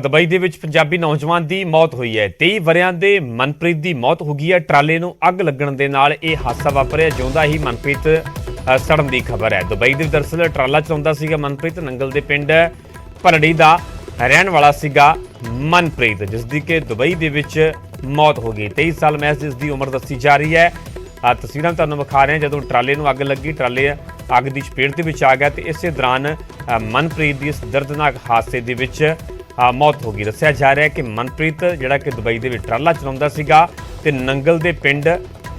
Dubai ਦੇ ਵਿੱਚ ਪੰਜਾਬੀ ਨੌਜਵਾਨ ਦੀ ਮੌਤ ਹੋਈ ਹੈ। 23 ਵਰਿਆਂ ਦੇ ਮਨਪ੍ਰੀਤ ਦੀ ਮੌਤ ਹੋ ਗਈ ਹੈ। ਟਰਾਲੇ ਨੂੰ ਅੱਗ ਲੱਗਣ ਦੇ ਨਾਲ ਇਹ ਹਾਦਸਾ ਵਾਪਰਿਆ। ਜਿਉਂਦਾ ਹੀ ਮਨਪ੍ਰੀਤ ਸੜਨ ਦੀ ਖਬਰ ਹੈ। ਦੁਬਈ ਦੇ ਦਰਸਲ ਟਰਾਲਾ ਚਲਾਉਂਦਾ ਸੀਗਾ ਮਨਪ੍ਰੀਤ। ਨੰਗਲ ਦੇ ਪਿੰਡ ਭਰੜੀ ਦਾ ਰਹਿਣ ਵਾਲਾ ਸੀਗਾ ਮਨਪ੍ਰੀਤ ਜਿਸ ਦੀ ਕਿ ਦੁਬਈ ਦੇ ਵਿੱਚ ਮੌਤ ਹੋ ਗਈ। 23 ਸਾਲ ਮਹਿਜ਼ ਜਿਸ ਦੀ ਉਮਰ ਦੱਸੀ ਜਾ ਰਹੀ ਹੈ। ਆ ਤਸਵੀਰਾਂ ਤੁਹਾਨੂੰ ਵਿਖਾ ਰਹੇ ਹਾਂ। ਜਦੋਂ ਟਰਾਲੇ ਨੂੰ ਅੱਗ ਲੱਗੀ, ਟਰਾਲੇ ਅੱਗ ਦੀ ਚਪੇਟ ਦੇ ਵਿੱਚ ਆ ਗਿਆ ਤੇ ਇਸੇ ਦੌਰਾਨ ਮਨਪ੍ਰੀਤ ਦੀ ਇਸ ਦਰਦਨਾਕ ਹਾਦਸੇ ਦੇ ਵਿੱਚ ਮੌਤ ਹੋ ਗਈ। ਦੱਸਿਆ ਜਾ ਰਿਹਾ ਹੈ ਕਿ ਮਨਪ੍ਰੀਤ, ਜਿਹੜਾ ਕਿ ਦੁਬਈ ਦੇ ਵਿੱਚ ਟਰਾਲਾ ਚਲਾਉਂਦਾ ਸੀਗਾ ਤੇ ਨੰਗਲ ਦੇ ਪਿੰਡ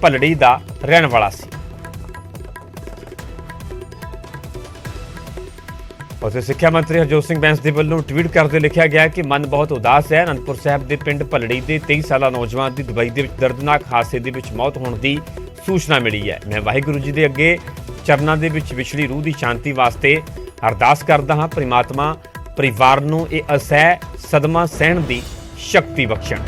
ਭਲੜੀ ਦਾ ਰਹਿਣ ਵਾਲਾ ਸੀ। ਉਸੇ ਸਿੱਖਿਆ ਮੰਤਰੀ ਹਰਜੋਤ ਸਿੰਘ ਬੈਂਸ ਦੇ ਵੱਲੋਂ ਟਵੀਟ ਕਰਦੇ ਲਿਖਿਆ ਗਿਆ ਕਿ ਮਨ ਬਹੁਤ ਉਦਾਸ ਹੈ। ਅਨੰਦਪੁਰ ਸਾਹਿਬ ਦੇ ਪਿੰਡ ਭਲੜੀ ਦੇ 23 ਸਾਲਾ ਨੌਜਵਾਨ ਦੀ ਦੁਬਈ ਦੇ ਵਿੱਚ ਦਰਦਨਾਕ ਹਾਦਸੇ ਦੇ ਵਿੱਚ ਮੌਤ ਹੋਣ ਦੀ ਸੂਚਨਾ ਮਿਲੀ ਹੈ। ਮੈਂ ਵਾਹਿਗੁਰੂ ਜੀ ਦੇ ਅੱਗੇ ਚਰਨਾਂ ਦੇ ਵਿੱਚ ਵਿਛੜੀ ਰੂਹ ਦੀ ਸ਼ਾਂਤੀ ਵਾਸਤੇ ਅਰਦਾਸ ਕਰਦਾ ਹਾਂ। ਪ੍ਰਮਾਤਮਾ ਪਰਿਵਾਰ ਨੂੰ ਇਹ ਅਸਹਿ ਸਦਮਾ ਸਹਿਣ ਦੀ ਸ਼ਕਤੀ ਬਖਸ਼ਣ।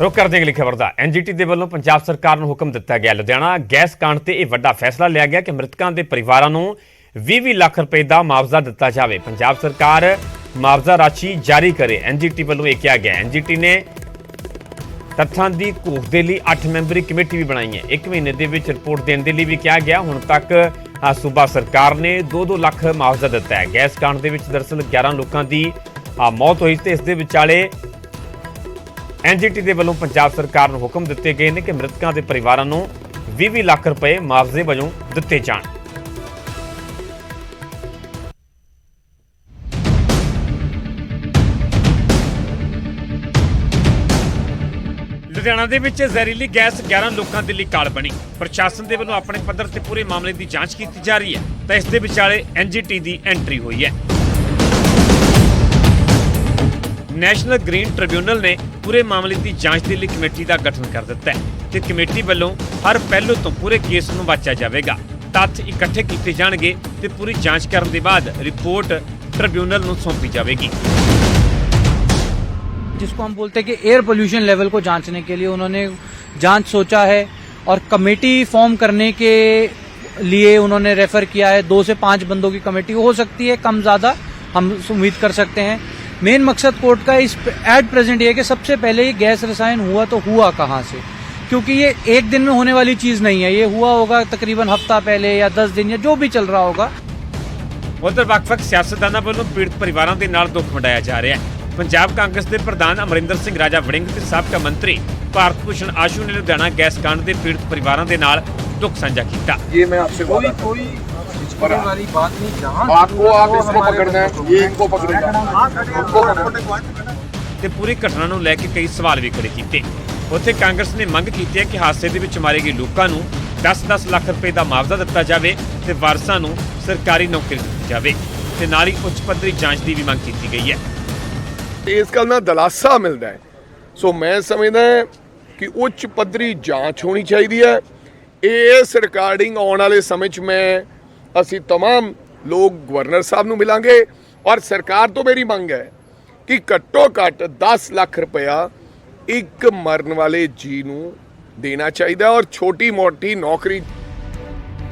ਰੁਕ ਕਰਦੇ ਅਗਲੀ ਖਬਰ ਦਾ। ਐਨਜੀਟੀ ਦੇ ਵੱਲੋਂ ਪੰਜਾਬ ਸਰਕਾਰ ਨੂੰ ਹੁਕਮ ਦਿੱਤਾ ਗਿਆ। ਲੁਧਿਆਣਾ ਗੈਸ ਕਾਂਡ ਤੇ ਇਹ ਵੱਡਾ ਫੈਸਲਾ ਲਿਆ ਗਿਆ ਕਿ ਮ੍ਰਿਤਕਾਂ ਦੇ ਪਰਿਵਾਰਾਂ ਨੂੰ 20-20 ਲੱਖ ਰੁਪਏ ਦਾ ਮੁਆਵਜ਼ਾ ਦਿੱਤਾ ਜਾਵੇ। ਪੰਜਾਬ ਸਰਕਾਰ ਮੁਆਵਜ਼ਾ ਰਾਸ਼ੀ ਜਾਰੀ ਕਰੇ। ਐਨਜੀਟੀ ਵੱਲੋਂ ਇਹ ਕਿਹਾ ਗਿਆ। ਐਨਜੀਟੀ ਨੇ ਤੱਥਾਂ ਦੀ ਘੋਖ ਦੇ ਲਈ 8 ਮੈਂਬਰੀ ਕਮੇਟੀ ਵੀ ਬਣਾਈ ਹੈ। ਇੱਕ ਮਹੀਨੇ ਦੇ ਵਿੱਚ ਰਿਪੋਰਟ ਦੇਣ ਦੇ ਲਈ ਵੀ ਕਿਹਾ ਗਿਆ। ਹੁਣ ਤੱਕ ਸੂਬਾ ਸਰਕਾਰ ਨੇ 2-2 ਲੱਖ ਮੁਆਵਜ਼ਾ ਦਿੱਤਾ ਹੈ। ਗੈਸ ਕਾਂਡ ਦੇ ਵਿੱਚ ਦਰਅਸਲ 11 ਲੋਕਾਂ ਦੀ ਮੌਤ ਹੋਈ ਤੇ ਇਸ ਦੇ ਵਿਚਾਲੇ ਐਨਜੀਟੀ ਦੇ ਵੱਲੋਂ ਪੰਜਾਬ ਸਰਕਾਰ ਨੂੰ ਹੁਕਮ ਦਿੱਤੇ ਗਏ ਨੇ ਕਿ ਮ੍ਰਿਤਕਾਂ ਦੇ ਪਰਿਵਾਰਾਂ ਨੂੰ 20-20 ਲੱਖ ਰੁਪਏ ਮੁਆਵਜ਼ੇ ਵਜੋਂ ਦਿੱਤੇ ਜਾਣ। ਲੁਧਿਆਣਾ ਦੇ ਵਿੱਚ ਜ਼ਹਿਰੀਲੀ ਗੈਸ 11 ਲੋਕਾਂ ਦੇ ਲਈ ਕਾਲ ਬਣੀ। ਪ੍ਰਸ਼ਾਸਨ ਦੇ ਵੱਲੋਂ ਆਪਣੇ ਪੱਧਰ ਤੇ ਪੂਰੇ ਮਾਮਲੇ ਦੀ ਜਾਂਚ ਕੀਤੀ ਜਾ ਰਹੀ ਹੈ। ਤਾਂ ਇਸ ਦੇ ਵਿਚਾਲੇ ਐਨਜੀਟੀ ਦੀ ਐਂਟਰੀ ਹੋਈ ਹੈ। ਨੈਸ਼ਨਲ ਗ੍ਰੀਨ ਟ੍ਰਿਬਿਊਨਲ ਨੇ ਪੂਰੇ ਮਾਮਲੇ ਦੀ ਜਾਂਚ ਦੇ ਲਈ ਕਮੇਟੀ ਦਾ ਗਠਨ ਕਰ ਦਿੱਤਾ ਹੈ ਤੇ ਕਮੇਟੀ ਵੱਲੋਂ ਹਰ ਪਹਿਲੂ ਤੋਂ ਪੂਰੇ ਕੇਸ ਨੂੰ ਵਾਚਿਆ ਜਾਵੇਗਾ। ਤੱਥ ਇਕੱਠੇ ਕੀਤੇ ਜਾਣਗੇ ਤੇ ਪੂਰੀ ਜਾਂਚ ਕਰਨ ਦੇ ਬਾਅਦ ਰਿਪੋਰਟ ਟ੍ਰਿਬਿਊਨਲ ਨੂੰ ਸੌਂਪੀ ਜਾਵੇਗੀ। जिसको हम बोलते हैं कि एयर पोल्यूशन लेवल को जांचने के लिए उन्होंने जांच सोचा है और कमेटी फॉर्म करने के लिए उन्होंने रेफर किया है दो से पांच बंदों की कमेटी हो सकती है कम ज्यादा हम उम्मीद कर सकते हैं मेन मकसद कोर्ट का इस एट प्रेजेंट ये है कि सबसे पहले ये गैस रसायन हुआ तो हुआ कहाँ से क्योंकि ये एक दिन में होने वाली चीज नहीं है ये हुआ होगा तकरीबन हफ्ता पहले या दस दिन या जो भी चल रहा होगा ਉਧਰ ਵੱਖ-ਵੱਖ ਸਿਆਸਤਦਾਨਾਂ ਵੱਲੋਂ ਪੀੜਤ ਪਰਿਵਾਰਾਂ ਦੇ ਨਾਲ ਦੁੱਖ ਵੰਡਾਇਆ ਜਾ ਰਿਹਾ ਹੈ ਪੰਜਾਬ ਕਾਂਗਰਸ ਦੇ ਪ੍ਰਧਾਨ ਅਮਰਿੰਦਰ ਸਿੰਘ ਰਾਜਾ ਵੜਿੰਗ ਤੇ ਸਾਬਕਾ ਮੰਤਰੀ ਭਾਰਤ ਭੂਸ਼ਣ ਆਸ਼ੂ ਨੇ ਲੁਧਿਆਣਾ ਗੈਸ ਕਾਂਡ ਦੇ ਪੀੜਤ ਪਰਿਵਾਰਾਂ ਦੇ ਨਾਲ ਦੁੱਖ ਸਾਂਝਾ ਕੀਤਾ ये मैं आपसे कोई वादा करता कोई छिपने वाली बात नहीं जहाँ हूं। आपको आप इसको पकड़ना है ये इनको पकड़ेगा इनको पकड़ना ਤੇ ਪੂਰੀ ਘਟਨਾ ਨੂੰ ਲੈ ਕੇ ਕਈ ਸਵਾਲ ਵੀ ਖੜੇ ਕੀਤੇ ਉੱਥੇ ਕਾਂਗਰਸ ਨੇ ਮੰਗ ਕੀਤੀ ਹੈ ਕਿ ਹਾਦਸੇ ਦੇ ਵਿੱਚ ਮਾਰੇ ਗਏ ਲੋਕਾਂ ਨੂੰ 10-10 ਲੱਖ ਰੁਪਏ ਦਾ ਮੁਆਵਜ਼ਾ ਦਿੱਤਾ ਜਾਵੇ ਤੇ ਵਾਰਸਾਂ ਨੂੰ ਸਰਕਾਰੀ ਨੌਕਰੀ ਦਿੱਤੀ ਜਾਵੇ ਤੇ ਨਾਲ ਹੀ ਉੱਚ ਪੱਧਰੀ ਜਾਂਚ ਦੀ ਵੀ ਮੰਗ ਕੀਤੀ ਗਈ ਹੈ ਤੇ ਇਸ ਗੱਲ ਨਾਲ ਦਲਾਸਾ ਮਿਲਦਾ ਹੈ ਸੋ ਮੈਂ ਸਮਝਦਾ ਕਿ ਉੱਚ ਪੱਧਰੀ ਜਾਂਚ ਹੋਣੀ ਚਾਹੀਦੀ ਹੈ ਇਸ ਰਿਕਾਰਡਿੰਗ ਆਉਣ ਵਾਲੇ ਸਮੇਂ 'ਚ ਮੈਂ ਅਸੀਂ तमाम ਲੋਕ ਗਵਰਨਰ ਸਾਹਿਬ ਨੂੰ ਮਿਲਾਂਗੇ ਔਰ ਸਰਕਾਰ ਤੋਂ ਮੇਰੀ ਮੰਗ ਹੈ ਕਿ ਘੱਟੋ ਘੱਟ 10 ਲੱਖ ਰੁਪਇਆ ਇੱਕ ਮਰਨ ਵਾਲੇ ਜੀ ਨੂੰ ਦੇਣਾ ਚਾਹੀਦਾ ਔਰ ਛੋਟੀ ਮੋਟੀ ਨੌਕਰੀ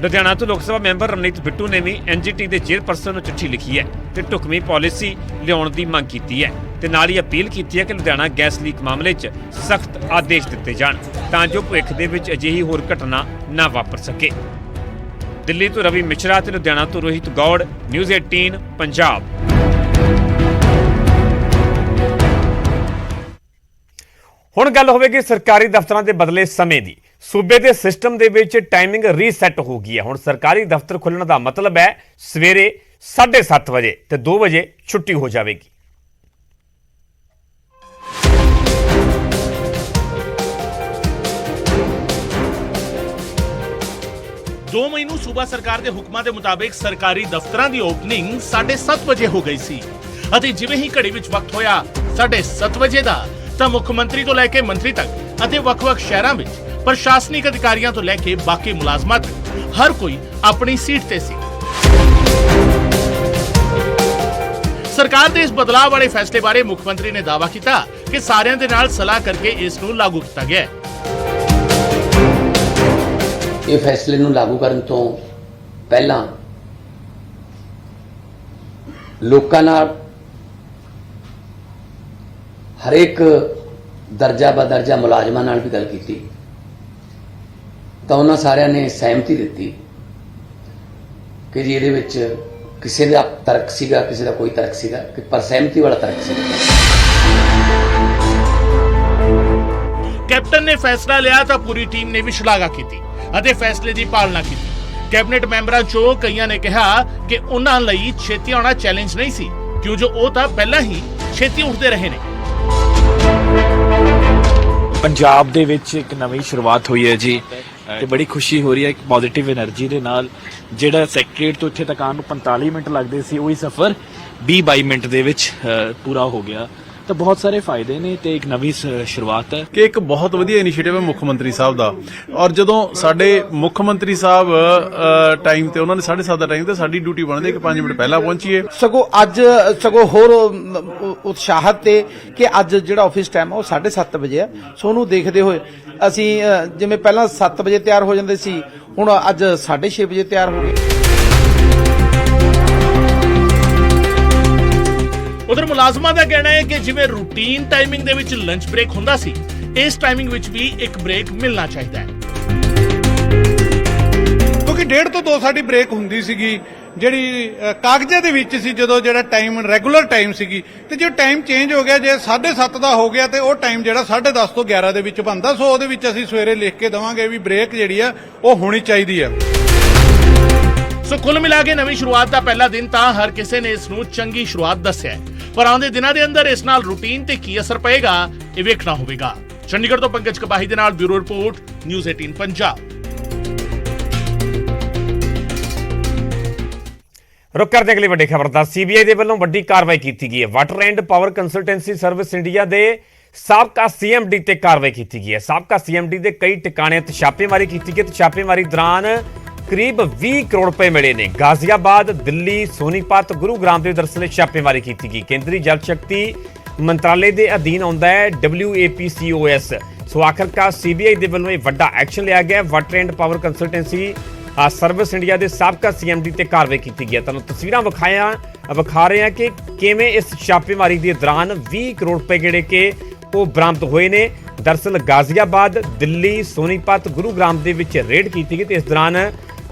ਲੁਧਿਆਣਾ ਤੋਂ ਲੋਕ ਸਭਾ ਮੈਂਬਰ ਰਮਨੀਤ ਬਿੱਟੂ ਨੇ ਵੀ ਐਨਜੀਟੀ ਦੇ ਚੇਅਰਪਰਸਨ ਨੂੰ ਚਿੱਠੀ ਲਿਖੀ ਹੈ ਤੇ ਢੁਕਵੀਂ ਪਾਲਿਸੀ ਲਿਆਉਣ ਦੀ ਮੰਗ ਕੀਤੀ ਹੈ ਤੇ ਨਾਲ ਹੀ ਅਪੀਲ ਕੀਤੀ ਹੈ ਕਿ ਲੁਧਿਆਣਾ ਗੈਸ ਲੀਕ ਮਾਮਲੇ 'ਚ ਸਖਤ ਆਦੇਸ਼ ਦਿੱਤੇ ਜਾਣ ਤਾਂ ਜੋ ਭਵਿੱਖ ਦੇ ਵਿੱਚ ਅਜਿਹੀ ਹੋਰ ਘਟਨਾ ਨਾ ਵਾਪਰ ਸਕੇ। ਦਿੱਲੀ ਤੋਂ ਰਵੀ ਮਿਸ਼ਰਾ ਤੇ ਲੁਧਿਆਣਾ ਤੋਂ ਰੋਹਿਤ ਗੌੜ, ਨਿਊਜ਼ 18 ਪੰਜਾਬ। ਹੁਣ ਗੱਲ ਹੋਵੇਗੀ ਸਰਕਾਰੀ ਦਫ਼ਤਰਾਂ ਦੇ ਬਦਲੇ ਸਮੇਂ ਦੀ। ਸੂਬੇ ਦੇ ਸਿਸਟਮ ਦੇ ਵਿੱਚ ਟਾਈਮਿੰਗ ਰੀਸੈਟ ਹੋ ਗਈ ਹੈ। ਹੁਣ ਸਰਕਾਰੀ ਦਫ਼ਤਰ ਖੁੱਲਣ ਦਾ ਮਤਲਬ ਹੈ ਸਵੇਰੇ 7:30 ਵਜੇ ਤੇ 2 ਵਜੇ ਛੁੱਟੀ ਹੋ ਜਾਵੇਗੀ। ਦੋ ਮਈ ਨੂੰ ਸੂਬਾ ਸਰਕਾਰ ਦੇ ਹੁਕਮਾਂ ਦੇ ਮੁਤਾਬਿਕ ਸਰਕਾਰੀ ਦਫ਼ਤਰਾਂ ਦੀ ਓਪਨਿੰਗ 7:30 ਵਜੇ ਹੋ ਗਈ ਸੀ। ਅਤੇ ਜਿਵੇਂ ਹੀ ਘੜੀ ਵਿੱਚ ਵਕਤ ਹੋਇਆ 7:30 ਵਜੇ ਦਾ, ਤਾਂ ਮੁੱਖ ਮੰਤਰੀ ਤੋਂ ਲੈ ਕੇ ਮੰਤਰੀ ਤੱਕ ਅਤੇ ਵੱਖ-ਵੱਖ ਸ਼ਹਿਰਾਂ ਵਿੱਚ ਪ੍ਰਸ਼ਾਸਨਿਕ ਅਧਿਕਾਰੀਆਂ ਤੋਂ ਲੈ ਕੇ ਬਾਕੀ ਮੁਲਾਜ਼ਮਾਂ ਤੱਕ, ਹਰ ਕੋਈ ਆਪਣੀ ਸੀਟ ਤੇ ਸੀ। ਸਰਕਾਰ ਦੇ ਇਸ ਬਦਲਾਅ ਵਾਲੇ ਫੈਸਲੇ ਬਾਰੇ ਮੁੱਖ ਮੰਤਰੀ ਨੇ ਦਾਅਵਾ ਕੀਤਾ ਕਿ ਸਾਰਿਆਂ ਦੇ ਨਾਲ ਸਲਾਹ ਕਰਕੇ ਇਸ ਨੂੰ ਲਾਗੂ ਕੀਤਾ ਗਿਆ ਹੈ। ਇਹ ਫੈਸਲੇ ਨੂੰ ਲਾਗੂ ਕਰਨ ਤੋਂ ਪਹਿਲਾਂ ਲੋਕਾਂ ਨਾਲ ਹਰੇਕ ਦਰਜਾ ਬਦਰਜਾ ਮੁਲਾਜ਼ਮਾਂ ਨਾਲ ਵੀ ਗੱਲ ਕੀਤੀ। ਤਾਂ ਉਹਨਾਂ ਸਾਰਿਆਂ ਨੇ ਸਹਿਮਤੀ ਦਿੱਤੀ ਕਿ ਜੀ ਇਹਦੇ ਵਿੱਚ ਕਿਸੇ ਦਾ ਤਰਕ ਸੀਗਾ ਕਿਸੇ ਦਾ ਕੋਈ ਤਰਕ ਸੀਗਾ ਕਿ ਪਰ ਸਹਿਮਤੀ ਵਾਲਾ ਤਰਕ ਸੀਗਾ। ਕੈਪਟਨ ਨੇ ਫੈਸਲਾ ਲਿਆ ਤਾਂ ਪੂਰੀ ਟੀਮ ਨੇ ਵੀ ਸ਼ਲਾਘਾ ਕੀਤੀ ਅਤੇ ਫੈਸਲੇ ਦੀ ਪਾਲਣਾ ਕੀਤੀ। ਕੈਬਨਿਟ ਮੈਂਬਰਾਂ ਚੋਂ ਕਈਆਂ ਨੇ ਕਿਹਾ ਕਿ ਉਹਨਾਂ ਲਈ ਛੇਤੀ ਆਉਣਾ ਚੈਲੰਜ ਨਹੀਂ ਸੀ ਕਿਉਂ ਜੋ ਉਹ ਤਾਂ ਪਹਿਲਾਂ ਹੀ ਛੇਤੀ ਉੱਠਦੇ ਰਹੇ ਨੇ। ਪੰਜਾਬ ਦੇ ਵਿੱਚ ਇੱਕ ਨਵੀਂ ਸ਼ੁਰੂਆਤ ਹੋਈ ਹੈ ਜੀ। ਤੇ ਬੜੀ ਖੁਸ਼ੀ ਹੋ ਰਹੀ ਹੈ ਇੱਕ ਪੋਜ਼ਿਟਿਵ એનર્ਜੀ ਦੇ ਨਾਲ। ਜਿਹੜਾ ਸੈਕਟਰੀਏਟ ਤੋਂ ਇੱਥੇ ਤੱਕ ਆਉਣ ਨੂੰ 45 ਮਿੰਟ ਲੱਗਦੇ ਸੀ, ਉਹੀ ਸਫ਼ਰ 20 22 ਮਿੰਟ ਦੇ ਵਿੱਚ ਪੂਰਾ ਹੋ ਗਿਆ। ਤਾਂ ਬਹੁਤ ਸਾਰੇ ਫਾਇਦੇ ਨੇ ਤੇ ਇੱਕ ਨਵੀਂ ਸ਼ੁਰੂਆਤ ਹੈ। ਕਿ ਇੱਕ ਬਹੁਤ ਵਧੀਆ ਇਨੀਸ਼ੀਏਟਿਵ ਹੈ ਮੁੱਖ ਮੰਤਰੀ ਸਾਹਿਬ ਦਾ। ਔਰ ਜਦੋਂ ਸਾਡੇ ਮੁੱਖ ਮੰਤਰੀ ਸਾਹਿਬ ਟਾਈਮ ਤੇ ਉਹਨਾਂ ਨੇ 7:30 ਦਾ ਟਾਈਮ ਤੇ ਸਾਡੀ ਡਿਊਟੀ ਬਣਦੀ ਕਿ 5 ਮਿੰਟ ਪਹਿਲਾਂ ਪਹੁੰਚੀਏ। ਸਗੋਂ ਅੱਜ ਸਗੋਂ ਹੋਰ ਉਤਸ਼ਾਹਤ ਤੇ ਕਿ ਅੱਜ ਜਿਹੜਾ ਆਫਿਸ ਟਾਈਮ ਆ ਉਹ 7:30 ਵਜੇ ਆ ਸੋ ਉਹਨੂੰ ਦੇਖਦੇ ਹੋਏ ਅਸੀਂ ਜਿਵੇਂ ਪਹਿਲਾਂ 7 ਵਜੇ ਤਿਆਰ ਹੋ ਜਾਂਦੇ ਸੀ ਹੁਣ ਅੱਜ 6:30 ਵਜੇ ਤਿਆਰ ਹੋ ਗਏ। ਉਧਰ ਮੁਲਾਜ਼ਮਾਂ ਦਾ ਕਹਿਣਾ ਹੈ ਕਿ ਜਿਵੇਂ ਰੂਟੀਨ ਟਾਈਮਿੰਗ ਦੇ ਵਿੱਚ ਲੰਚ ਬ੍ਰੇਕ ਹੁੰਦਾ ਸੀ ਇਸ ਟਾਈਮਿੰਗ ਵਿੱਚ ਵੀ ਇੱਕ ਬ੍ਰੇਕ ਮਿਲਣਾ ਚਾਹੀਦਾ ਹੈ। ਕਿਉਂਕਿ ਡੇਢ ਤੋਂ 2 ਸਾਡੀ ਬ੍ਰੇਕ ਹੁੰਦੀ ਸੀਗੀ ਜਿਹੜੀ ਕਾਗਜ਼ਾਂ ਦੇ ਵਿੱਚ ਸੀ ਜਦੋਂ ਜਿਹੜਾ ਟਾਈਮ ਰੈਗੂਲਰ ਟਾਈਮ ਸੀਗੀ। ਤੇ ਜੇ ਟਾਈਮ ਚੇਂਜ ਹੋ ਗਿਆ ਜੇ 7:30 ਦਾ ਹੋ ਗਿਆ ਤੇ ਉਹ ਟਾਈਮ ਜਿਹੜਾ 10:30 ਤੋਂ 11 ਦੇ ਵਿੱਚ ਬਣਦਾ। ਸੋ ਉਹਦੇ ਵਿੱਚ ਅਸੀਂ ਸਵੇਰੇ ਲਿਖ ਕੇ ਦਵਾਂਗੇ ਵੀ ਬ੍ਰੇਕ ਜਿਹੜੀ ਆ ਉਹ ਹੋਣੀ ਚਾਹੀਦੀ ਆ। ਸੋ ਕੁੱਲ ਮਿਲਾ ਕੇ ਨਵੀਂ ਸ਼ੁਰੂਆਤ ਦਾ ਪਹਿਲਾ ਦਿਨ ਤਾਂ ਹਰ ਕਿਸੇ ਨੇ ਇਸ ਨੂੰ ਚੰਗੀ ਸ਼ੁਰੂਆਤ ਦੱਸਿਆ ਹੈ। ਪਰ ਆਉਂਦੇ ਦਿਨਾਂ ਦੇ ਅੰਦਰ ਇਸ ਨਾਲ ਰੂਟੀਨ ਤੇ ਕੀ ਅਸਰ ਪਏਗਾ, ਇਹ ਵੇਖਣਾ ਹੋਵੇਗਾ। ਚੰਡੀਗੜ੍ਹ ਤੋਂ ਪੰਕਜ ਕਪਾਹੀ ਦੇ ਨਾਲ ਬਿਊਰੋ ਰਿਪੋਰਟ, ਨਿਊਜ਼ 18 ਪੰਜਾਬ। ਰੁਕ ਕਰਦੇ ਅਗਲੀ ਵੱਡੀ ਖਬਰ ਦਾ। ਸੀਬੀਆਈ ਦੇ ਵੱਲੋਂ ਵੱਡੀ ਕਾਰਵਾਈ ਕੀਤੀ ਗਈ ਹੈ। Water and power consultancy service India ਦੇ ਸਾਬਕਾ ਸੀਐਮਡੀ ਤੇ ਕਾਰਵਾਈ ਕੀਤੀ ਗਈ ਹੈ। ਸਾਬਕਾ ਸੀਐਮਡੀ ਦੇ ਕਈ ਟਿਕਾਣਿਆਂ ਤੇ ਛਾਪੇਮਾਰੀ ਕੀਤੀ ਗਈ ਤੇ ਛਾਪੇਮਾਰੀ ਦੌਰਾਨ ਕਰੀਬ 20 ਕਰੋੜ ਰੁਪਏ ਮਿਲੇ ਨੇ। ਗਾਜ਼ੀਆਬਾਦ, ਦਿੱਲੀ, ਸੋਨੀਪਤ, ਗੁਰੂਗ੍ਰਾਮ ਦੇ ਦਰਸਲੇ ਛਾਪੇਮਾਰੀ ਕੀਤੀ ਗਈ। ਕੇਂਦਰੀ ਜਲ ਸ਼ਕਤੀ ਮੰਤਰਾਲੇ ਦੇ ਅਧੀਨ ਆਉਂਦਾ ਹੈ WAPCOS ਸੋ ਆਖਰਕਾਰ ਸੀਬੀਆਈ ਦੇ ਵੱਲੋਂ ਇਹ ਵੱਡਾ ਐਕਸ਼ਨ ਲਿਆ ਗਿਆ water and power consultancy service India ਦੇ ਸਾਬਕਾ ਸੀਐਮਡੀ ਤੇ ਕਾਰਵਾਈ ਕੀਤੀ ਗਈ ਹੈ। ਤੁਹਾਨੂੰ ਤਸਵੀਰਾਂ ਵਿਖਾਇਆ ਵਿਖਾ ਰਹੇ ਹਾਂ ਕਿ ਕਿਵੇਂ ਇਸ ਛਾਪੇਮਾਰੀ ਦੇ ਦੌਰਾਨ 20 ਕਰੋੜ ਰੁਪਏ ਜਿਹੜੇ ਕਿ ਉਹ ਬਰਾਮਦ ਹੋਏ ਨੇ। ਦਰਸਲ ਗਾਜ਼ੀਆਬਾਦ, ਦਿੱਲੀ, ਸੋਨੀਪਤ, ਗੁਰੂਗ੍ਰਾਮ ਦੇ ਵਿੱਚ ਰੇਡ ਕੀਤੀ ਗਈ ਤੇ ਇਸ ਦੌਰਾਨ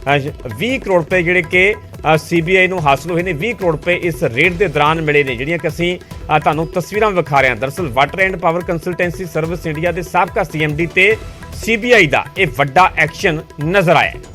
20 ਕਰੋੜ ਰੁਪਏ ਜਿਹੜੇ ਕਿ ਸੀਬੀਆਈ ਨੂੰ ਹਾਸਲ ਹੋਏ ਨੇ 20 ਕਰੋੜ ਰੁਪਏ ਇਸ ਰੇਡ ਦੇ ਦੌਰਾਨ ਮਿਲੇ ਨੇ, ਜਿਹੜੀਆਂ ਕਿ ਅਸੀਂ ਤੁਹਾਨੂੰ ਤਸਵੀਰਾਂ ਵਿਖਾ ਰਹੇ ਹਾਂ। ਦਰਸਲ water and power consultancy service India ਦੇ ਸਾਬਕਾ ਸੀਐਮਡੀ ਤੇ ਸੀਬੀਆਈ ਦਾ ਇਹ ਵੱਡਾ ਐਕਸ਼ਨ ਨਜ਼ਰ ਆਇਆ